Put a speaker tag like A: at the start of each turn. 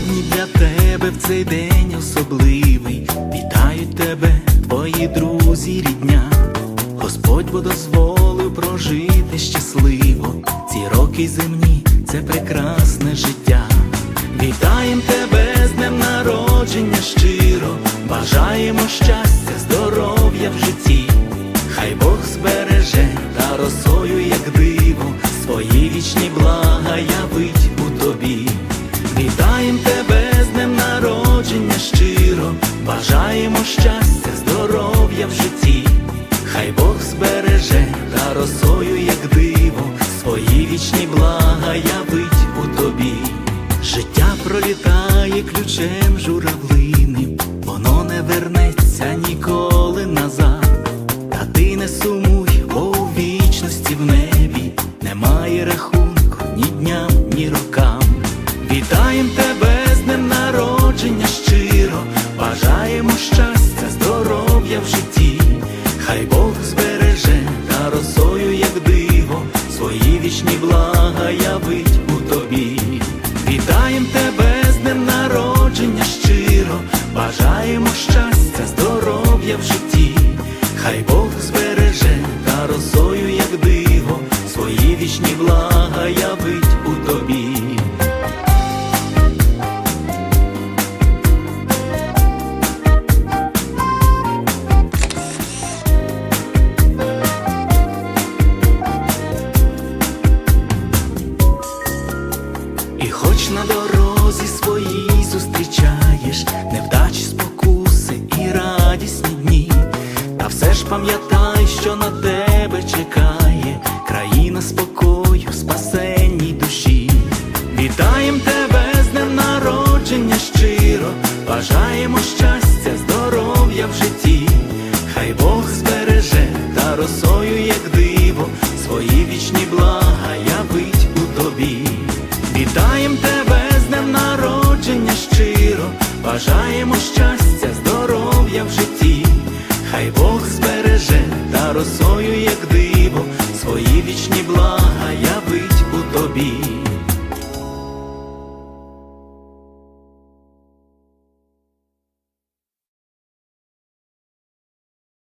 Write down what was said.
A: Сьогодні для тебе в цей день особливий. Вітають тебе, твої друзі, рідня. Господь бо дозволив прожити щасливо. Ці роки земні це прекрасне життя. Вітаєм тебе з днем народження щиро, бажаємо щастя, здоров'я в житті. Хай Бог збереже та росою, як диво, свої вічні блага явить пролітає ключем журавлиним, воно не вернеться ніколи назад. Та ти не сумуй, бо у вічності в небі немає рахунку ні дням, ні рокам. Вітаєм тебе з днем народження щиро, І хоч на дорозі своїй зустрічаєш невдачі, спокуси і радісні дні, та все ж пам'ятай, що на тебе чекає країна спокою, спасенній душі. Вітаєм тебе з днем народження щиро, бажаємо щастя, бажаємо щастя, здоров'я в житті. Хай Бог збереже та росою, як диво, свої вічні блага явить у тобі.